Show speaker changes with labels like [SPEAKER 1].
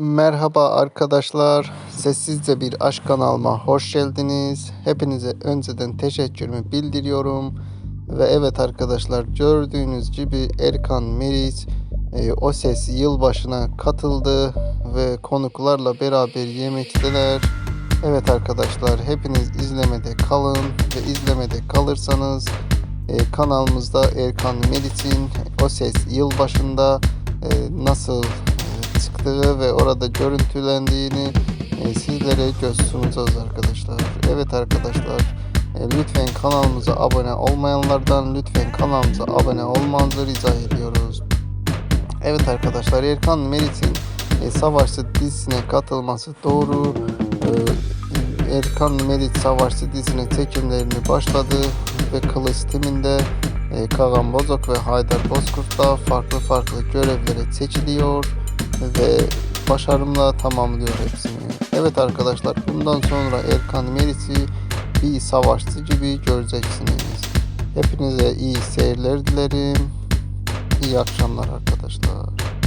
[SPEAKER 1] Merhaba arkadaşlar. Sessizce bir aşk kanalıma hoş geldiniz. Hepinize önceden teşekkürümü bildiriyorum. Ve evet arkadaşlar gördüğünüz gibi Erkan Meriç e, o ses yılbaşına katıldı ve konuklarla beraber yemekteler. Evet arkadaşlar hepiniz izlemede kalın ve izlemede kalırsanız e, kanalımızda Erkan Meriç'in o ses yılbaşında e, nasıl çıktığı ve orada görüntülendiğini e, sizlere sunacağız arkadaşlar. Evet arkadaşlar e, lütfen kanalımıza abone olmayanlardan lütfen kanalımıza abone olmanızı rica ediyoruz. Evet arkadaşlar Erkan Meriç'in e, Savaşçı dizisine katılması doğru. E, Erkan Meriç Savaşçı dizisinin çekimlerini başladı ve Kılıç timinde Kagan Bozok ve Haydar Bozkurt da farklı farklı görevlere seçiliyor ve başarımla tamamlıyor hepsini. Evet arkadaşlar bundan sonra Erkan Meriç'i bir savaşçı gibi göreceksiniz. Hepinize iyi seyirler dilerim. İyi akşamlar arkadaşlar.